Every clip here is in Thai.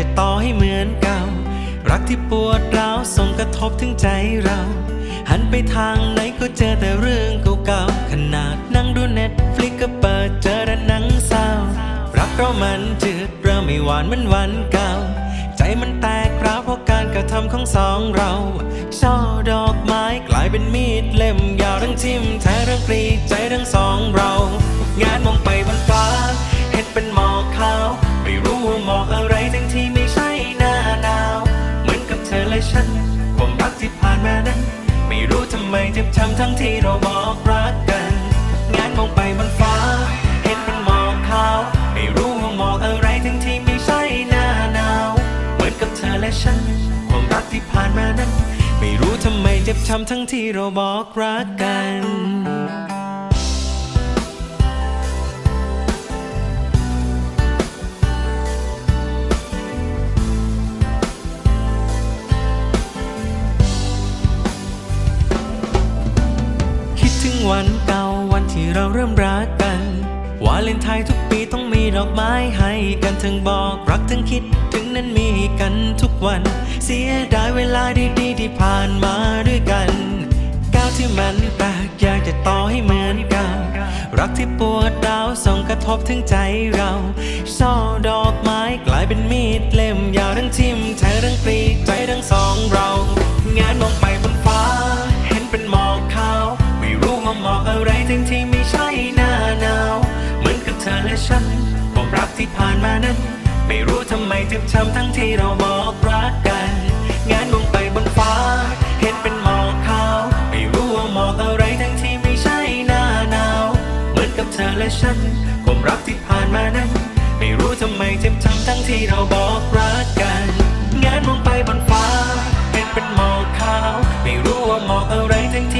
จะต่อให้เหมือนเก่า รักที่ปวดร้าวส่งกระทบถึงใจเรา หันไปทางไหนก็เจอแต่เรื่องเก่าๆขนาดนั่งดูเน็ตฟลิกก็เปิดเจอแต่หนังเศร้า รักเรามันจืดเริ่มไม่หวานเหมือนวันเก่า ใจมันแตกร้าวเพราะการกระทำของสองเราช่อดอกไม้กลายเป็นมีดเล่มยาวทั้งทิ่มแทงทั้งกรีดใจทั้งสองเรางาน และฉันความรักที่ผ่านมานั้น ไม่รู้ทำไมเจ็บช้ำทั้งที่เราบอกรักกัน งานมองไปบนฟ้า เห็นเป็นหมอกขาว ไม่รู้ว่าหมอกอะไรทั้งที่ไม่ใช่หน้าหนาว เหมือนกับเธอและฉัน ความรักที่ผ่านมานั้น ไม่รู้ทำไมเจ็บช้ำทั้งที่เราบอกรักกัน วันเก่าวันที่เราเริ่มรักกัน วาเลนไทน์ทุกปีต้องมีดอกไม้ให้กันทั้งบอกรักทั้งคิดถึงนั้นมีกันทุกวัน เสียดายเวลาดีๆที่ผ่านมาด้วยกันก้าวที่มันแปลกอยากจะต่อให้เหมือนเก่ารักที่ปวดร้าวส่งกระทบถึงใจเราช่อดอกไม้กลายเป็นมีดเล่มยาวทั้งทิ่มแทงทั้งกรีดใจทั้งสองเรา งานมองไปบนฟ้า เห็นเป็นหมอกขาว ไม่รู้ว่าหมอกอะไรทั้งที่ไม่ใช่หน้าหนาว เหมือนกับเธอและฉันความรักที่ผ่านมานั้น ไม่รู้ทำไมเจ็บช้ำทั้งที่เราบอกรักกัน งานมองไปบนฟ้า เห็นเป็นหมอกขาว ไม่รู้ว่าหมอกอะไรทั้งที่ไม่ใช่หน้าหนาว เหมือนกับเธอและฉันความรักที่ผ่านมานั้น ไม่รู้ทำไมเจ็บช้ำทั้งที่เราบอกรักกัน งานมองไปบนฟ้า เห็นเป็นหมอกขาว ไม่รู้ว่าหมอกอะไรทั้งที่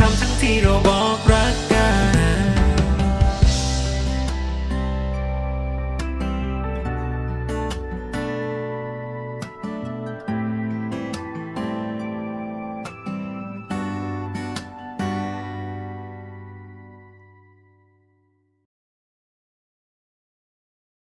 ้ำ